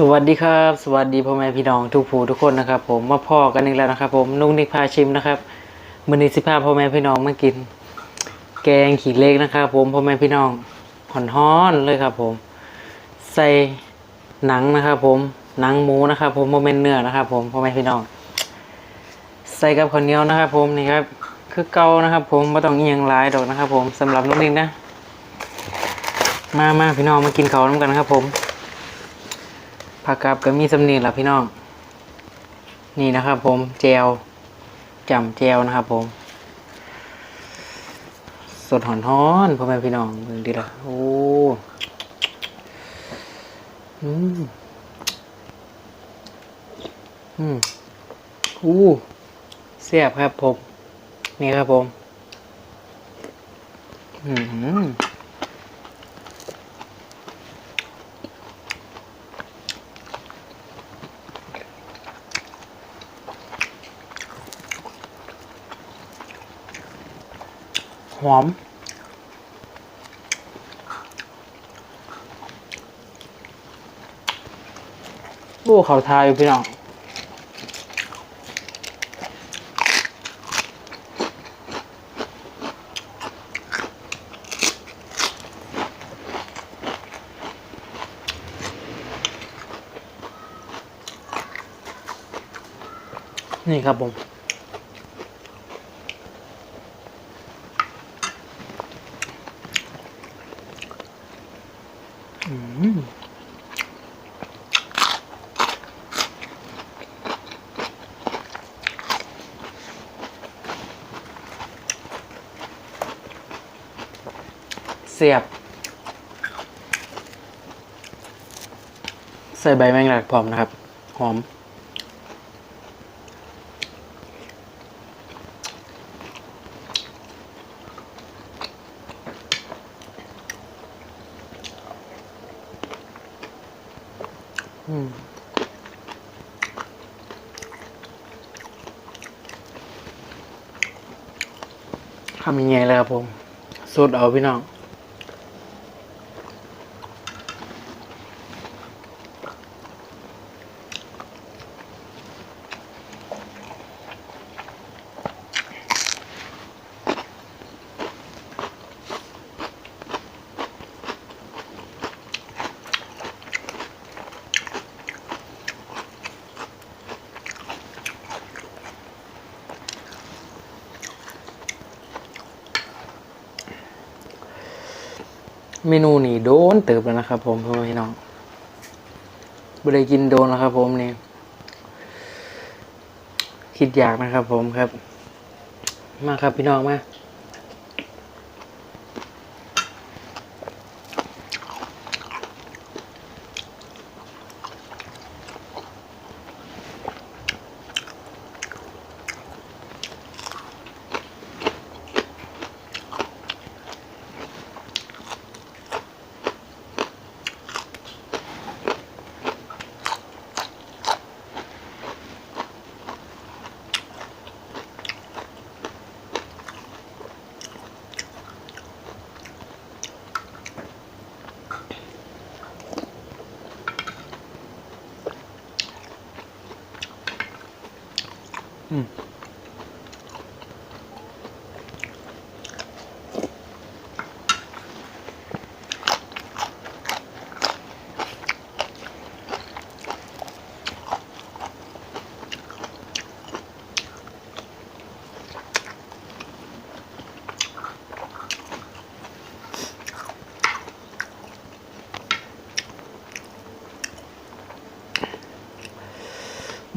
สวัสดีครับ สวัสดีพ่อแม่พี่น้องทุกผู้ทุกคนนะครับ ผมมาพ่อกันอีกแล้วนะครับ ผมนุ๊กนิกพาชิมนะครับมือนี้สิพาพ่อแม่พี่น้องมากิน แกงขี้เล็กนะครับ ผมพ่อแม่พี่น้องห่อนฮ้อนเลยครับ ผม ใส่หนังนะครับ ผมหนังหมูนะครับ ผมโมเมนเนื้อนะครับ ผมพ่อแม่พี่น้อง ใส่กับข้าวเหนียวนะครับ ผมนี่ครับคือเกานะครับ ผมไม่ต้องเอียงหลายดอกนะครับ ผมสำหรับนุ๊กนิกนะ มามาพี่น้องมากินเขาน้ำกันครับ ผม ผักกาดก็มีสำเนียงละพี่น้อง นี่นะครับผมแจวจำแจวนะครับผม สดหอนฮ้อนพ่อแม่พี่น้องเบิ่งดีละโอ้อืมอืมอู้เสียบครับผม นี่ครับผม อืม อม โอ้เขาทายอยู่พี่น้องนี่ครับผม อืม เสียบ ใส่ใบแมงลักพร้อมนะครับ หอม อืมทำยังไงเลยครับผมสูตรเอาพี่น้อง เมนูนี่โดนเติบแล้วนะครับผมพ่อพี่น้องไม่ได้กินโดนแล้วครับ ผมนี่คิดอยากนะครับ ผมครับ มาครับพี่น้องมา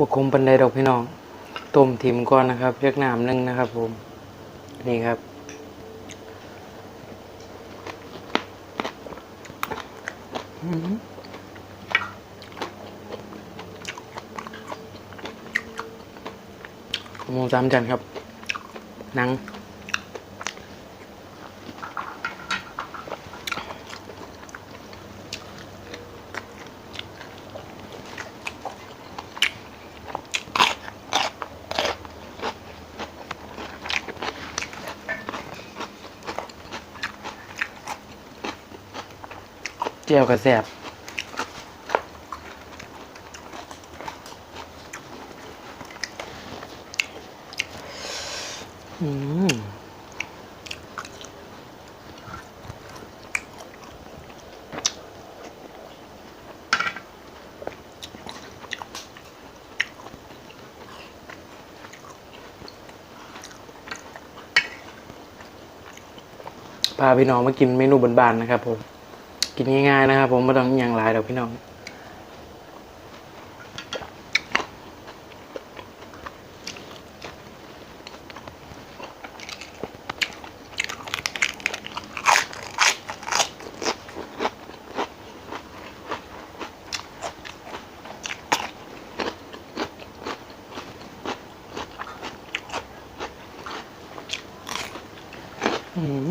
บกคมปันไดดอกพี่น้อง ต้มถิ่มก่อนนะครับเรียกน้ำหนึ่งนะครับผม นี่ครับอืมหมูสามจานครับหนัง จียวกระแสบอืมพาพี่น้องมากินเมนูบนบ้านนะครับผม กินง่ายๆนะครับ ผมไม่ต้องอย่างหลายดอกพี่น้องอืม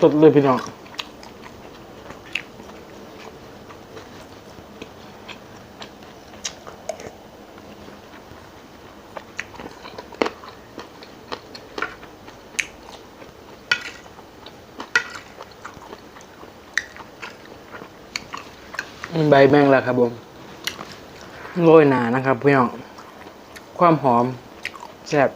สดเลยพี่น้องใบแมงลักครับผมโรยหนานะครับพี่น้อง ความหอมแซ่บ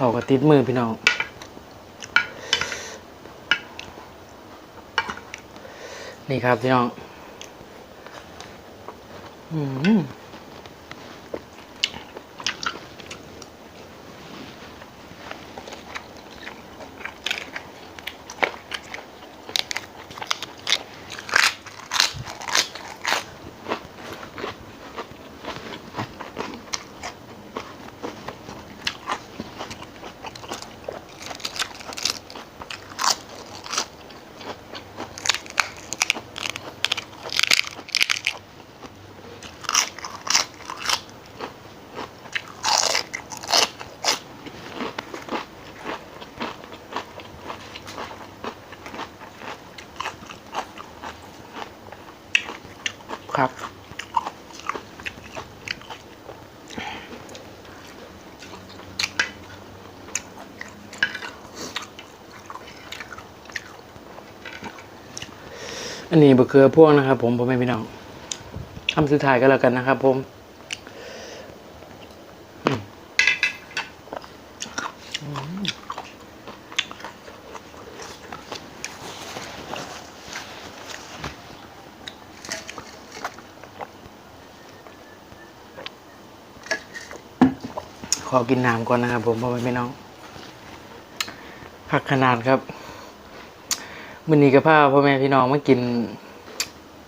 เขาก็ติดมือพี่น้องนี่ครับพี่น้อง อืม ครับ อันนี้บะเขือพวงนะครับ ผมผมไม่พี่น้องคำสุดท้ายก็แล้วกันนะครับ ผม ขอกินน้ำก่อนนะครับผมพ่อแม่พี่น้องผักขนาดครับมันนี้กับผ้าพ่อแม่พี่น้องมากิน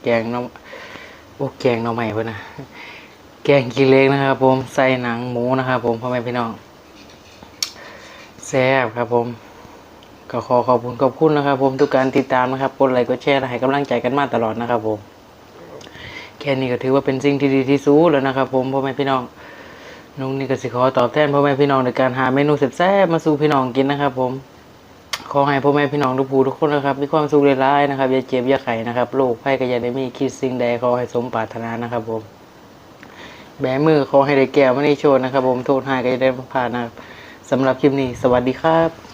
แกงน้องโอ้แกงน้องใหม่เพื่อนนะแกงกินเล็กนะครับ ผมใส่หนังหมูนะครับผมพ่อแม่พี่น้องแซ่บครับผมก็ขอขอบคุณขอบคุณนะครับ ผมทุกการติดตามนะครับกดไลค์กดแชร์และให้กำลังใจกันมาตลอดนะครับผมแค่นี้ก็ถือว่าเป็นสิ่งที่ดีที่สุดแล้วนะครับ ผมพ่อแม่พี่น้อง นุ้งนี่ก็สิขอตอบแทนพ่อแม่พี่น้องในการหาเมนูแซ่บๆมาสู่พี่น้องกินนะครับผม ขอให้พ่อแม่พี่น้องทุกผู้ทุกคนนะครับ มีความสุขหลายๆนะครับอย่าเจ็บอย่าไข้นะครับโรคภัยก็อย่าได้มีคิดสิ่งใดขอให้สมปรารถนานะครับผม แบมือขอให้ได้แก้วไม่ได้โชนนะครับ ผมโทษหายก็จะได้ผ่านนะครับสำหรับคลิปนี้ สวัสดีครับ